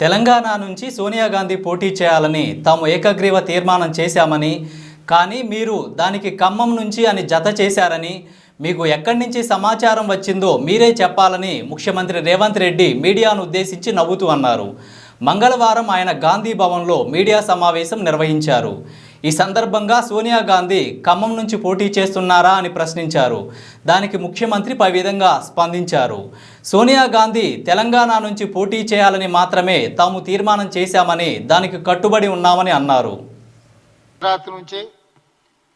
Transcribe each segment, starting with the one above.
తెలంగాణ నుంచి సోనియా గాంధీ పోటీ చేయాలని తాము ఏకగ్రీవ తీర్మానం చేశామని కానీ మీరు దానికి ఖమ్మం నుంచి అని జత చేశారని మీకు ఎక్కడి నుంచి సమాచారం వచ్చిందో మీరే చెప్పాలని ముఖ్యమంత్రి రేవంత్ రెడ్డి మీడియాను ఉద్దేశించి నవ్వుతూ అన్నారు. మంగళవారం ఆయన గాంధీ భవన్లో మీడియా సమావేశం నిర్వహించారు. ఈ సందర్భంగా సోనియా గాంధీ ఖమ్మం నుంచి పోటీ చేస్తున్నారా అని ప్రశ్నించారు. దానికి ముఖ్యమంత్రి పై విధంగా స్పందించారు. సోనియా గాంధీ తెలంగాణ నుంచి పోటీ చేయాలని మాత్రమే తాము తీర్మానం చేశామని దానికి కట్టుబడి ఉన్నామని అన్నారు. గుజరాత్ నుంచి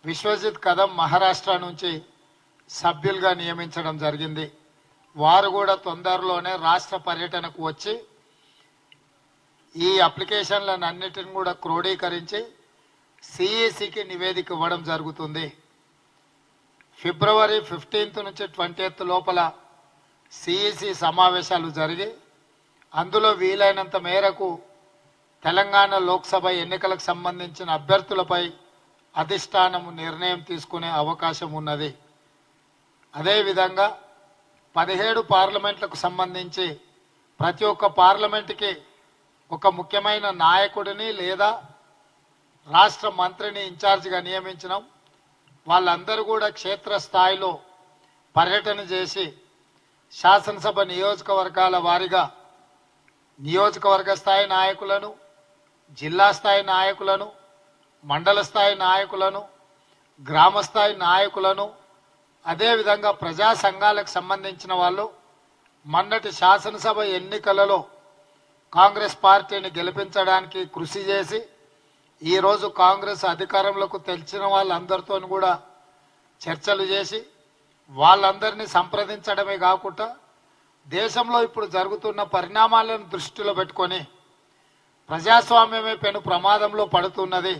విశ్వజిత్ కదం మహారాష్ట్ర నుంచి సభ్యులుగా నియమించడం జరిగింది. వారు కూడా తొందరలోనే రాష్ట్ర పర్యటనకు వచ్చి ఈ అప్లికేషన్లను అన్నిటిని కూడా క్రోడీకరించి సిఈసికి నివేదిక ఇవ్వడం జరుగుతుంది. ఫిబ్రవరి ఫిఫ్టీన్త్ నుంచి ట్వంటీత్ లోపల సిఈసి సమావేశాలు జరిగి అందులో వీలైనంత మేరకు తెలంగాణ లోక్సభ ఎన్నికలకు సంబంధించిన అభ్యర్థులపై అధిష్టానము నిర్ణయం తీసుకునే అవకాశం ఉన్నది. అదేవిధంగా పదిహేడు పార్లమెంట్లకు సంబంధించి ప్రతి ఒక్క పార్లమెంటుకి ఒక ముఖ్యమైన నాయకుడిని లేదా రాష్ట్ర మంత్రిని ఇన్ఛార్జిగా నియమించినాం. వాళ్ళందరూ కూడా క్షేత్రస్థాయిలో పర్యటన చేసి శాసనసభ నియోజకవర్గాల వారీగా నియోజకవర్గ స్థాయి నాయకులను జిల్లా స్థాయి నాయకులను మండల స్థాయి నాయకులను గ్రామస్థాయి నాయకులను అదేవిధంగా ప్రజా సంఘాలకు సంబంధించిన వాళ్ళు మొన్నటి శాసనసభ ఎన్నికలలో కాంగ్రెస్ పార్టీని గెలిపించడానికి కృషి చేసి ఈరోజు కాంగ్రెస్ అధికారంలోకి తెలిసిన వాళ్ళందరితో కూడా చర్చలు చేసి వాళ్ళందరినీ సంప్రదించడమే కాకుండా దేశంలో ఇప్పుడు జరుగుతున్న పరిణామాలను దృష్టిలో పెట్టుకొని ప్రజాస్వామ్యమే పెను ప్రమాదంలో పడుతున్నది.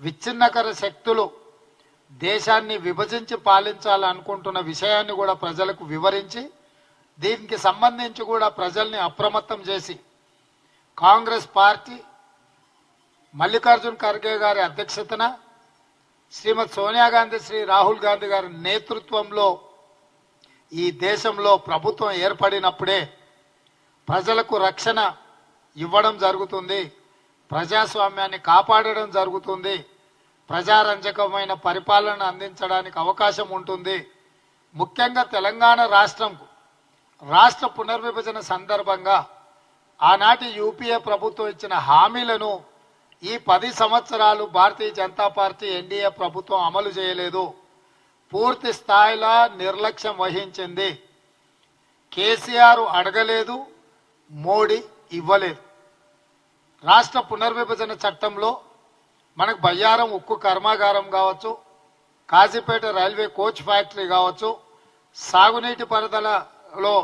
విచ్ఛిన్నకర శక్తులు దేశాన్ని విభజించి పాలించాలనుకుంటున్న విషయాన్ని కూడా ప్రజలకు వివరించి దీనికి సంబంధించి కూడా ప్రజల్ని అప్రమత్తం చేసి కాంగ్రెస్ పార్టీ మల్లికార్జున్ ఖర్గే గారి అధ్యక్షతన శ్రీమతి సోనియా గాంధీ శ్రీ రాహుల్ గాంధీ గారి నేతృత్వంలో ఈ దేశంలో ప్రభుత్వం ఏర్పడినప్పుడే ప్రజలకు రక్షణ ఇవ్వడం జరుగుతుంది ప్రజాస్వామ్యాన్ని కాపాడడం జరుగుతుంది ప్రజారంజకమైన పరిపాలన అందించడానికి అవకాశం ఉంటుంది. ముఖ్యంగా తెలంగాణ రాష్ట్రంకు రాష్ట్ర పునర్విభజన సందర్భంగా ఆనాటి యూపీఏ ప్రభుత్వం ఇచ్చిన హామీలను ఈ పది సంవత్సరాలు భారతీయ జనతా పార్టీ ఎన్డీఏ ప్రభుత్వం అమలు చేయలేదు. పూర్తి స్థాయిలో నిర్లక్ష్యం వహించింది. కేసీఆర్ అడగలేదు మోడీ ఇవ్వలేదు. రాష్ట్ర పునర్విభజన చట్టంలో మనకు బయ్యారం ఉక్కు కర్మాగారం కావచ్చు కాజీపేట రైల్వే కోచ్ ఫ్యాక్టరీ కావచ్చు సాగునీటి పరిధలలో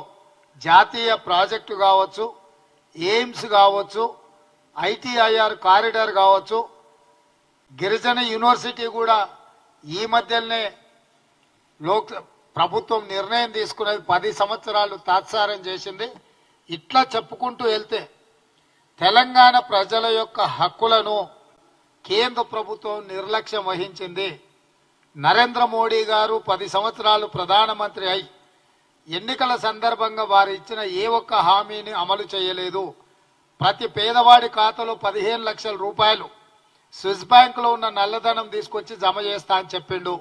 జాతీయ ప్రాజెక్టు కావచ్చు ఎయిమ్స్ కావచ్చు ఐటీఐఆర్ కారిడార్ కావచ్చు గిరిజన యూనివర్సిటీ కూడా ఈ మధ్యనే లోక్ ప్రభుత్వం నిర్ణయం తీసుకునేది పది సంవత్సరాలు తాత్సారం చేసింది. ఇట్లా చెప్పుకుంటూ వెళ్తే తెలంగాణ ప్రజల యొక్క హక్కులను కేంద్ర ప్రభుత్వం నిర్లక్ష్యం వహించింది. నరేంద్ర మోడీ గారు పది సంవత్సరాలు ప్రధానమంత్రి అయి ఎన్నికల సందర్భంగా వారు ఇచ్చిన ఏ ఒక్క హామీని అమలు చేయలేదు. ప్రతి పేదవాడి ఖాతాలో పదిహేను లక్షల రూపాయలు స్విస్ బ్యాంకులో ఉన్న నల్లధనం తీసుకొచ్చి జమ చేస్తా అని చెప్పిండు.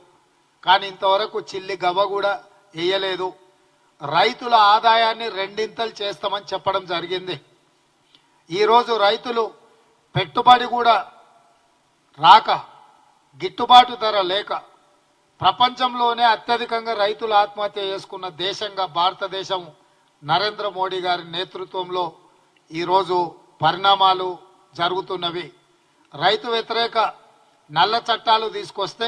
కానీ ఇంతవరకు చిల్లి గవ్వ కూడా వేయలేదు రైతుల ఆదాయాన్ని రెండింతలు చేస్తామని చెప్పడం జరిగింది. ఈరోజు రైతులు పెట్టుబడి కూడా రాక గిట్టుబాటు ధర లేక ప్రపంచంలోనే అత్యధికంగా రైతులు ఆత్మహత్య చేసుకున్న దేశంగా భారతదేశం నరేంద్ర మోడీ గారి నేతృత్వంలో ఈరోజు పరిణామాలు జరుగుతున్నవి. రైతు వ్యతిరేక నల్ల చట్టాలు తీసుకొస్తే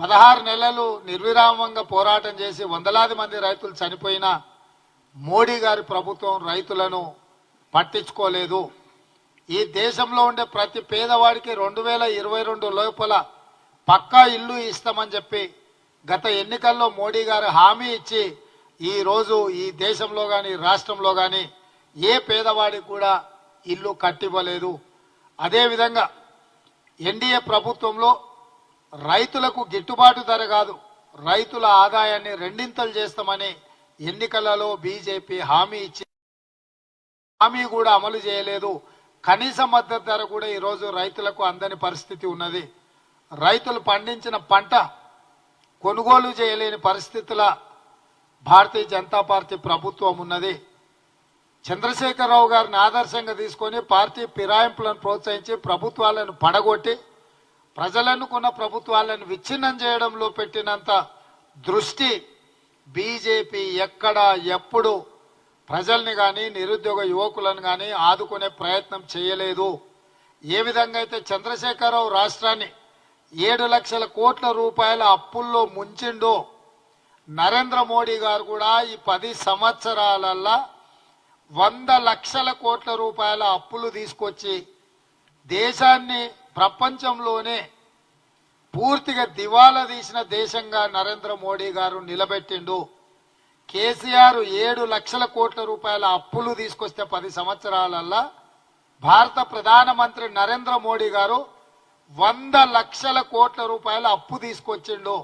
పదహారు నెలలు నిర్విరామంగా పోరాటం చేసి వందలాది మంది రైతులు చనిపోయినా మోడీ గారి ప్రభుత్వం రైతులను పట్టించుకోలేదు. ఈ దేశంలో ఉండే ప్రతి పేదవాడికి రెండు వేల ఇరవై రెండు లోపల పక్కా ఇల్లు ఇస్తామని చెప్పి గత ఎన్నికల్లో మోడీ గారు హామీ ఇచ్చి ఈ రోజు ఈ దేశంలో కానీ రాష్ట్రంలో కానీ ఏ పేదవాడికి కూడా ఇల్లు కట్టివ్వలేదు. అదేవిధంగా ఎన్డీఏ ప్రభుత్వంలో రైతులకు గిట్టుబాటు ధర కాదు రైతుల ఆదాయాన్ని రెండింతలు చేస్తామని ఎన్నికలలో బీజేపీ హామీ ఇచ్చి హామీ కూడా అమలు చేయలేదు. కనీస మద్దతు ధర కూడా ఈరోజు రైతులకు అందని పరిస్థితి ఉన్నది. రైతులు పండించిన పంట కొనుగోలు చేయలేని పరిస్థితుల భారతీయ జనతా పార్టీ ప్రభుత్వం ఉన్నది. చంద్రశేఖరరావు గారిని ఆదర్శంగా తీసుకొని పార్టీ ఫిరాయింపులను ప్రోత్సహించి ప్రభుత్వాలను పడగొట్టి ప్రజలను కొన్న ప్రభుత్వాలను విచ్ఛిన్నం చేయడంలో పెట్టినంత దృష్టి బీజేపీ ఎక్కడ ఎప్పుడు ప్రజల్ని కానీ నిరుద్యోగ యువకులను కానీ ఆదుకునే ప్రయత్నం చేయలేదు. ఏ విధంగా అయితే చంద్రశేఖరరావు రాష్ట్రాన్ని ఏడు లక్షల కోట్ల రూపాయల అప్పుల్లో ముంచిండో నరేంద్ర మోడీ గారు కూడా ఈ పది సంవత్సరాలల్లా వంద లక్షల కోట్ల రూపాయల అప్పులు తీసుకొచ్చి దేశాన్ని ప్రపంచంలోనే పూర్తిగా దివాలా తీసిన దేశంగా నరేంద్ర మోడీ గారు నిలబెట్టిండు. కేసీఆర్ ఏడు లక్షల కోట్ల రూపాయల అప్పులు తీసుకొస్తే పది సంవత్సరాలల్లా భారత ప్రధానమంత్రి నరేంద్ర మోడీ గారు వంద లక్షల కోట్ల రూపాయల అప్పు తీసుకొచ్చిండు.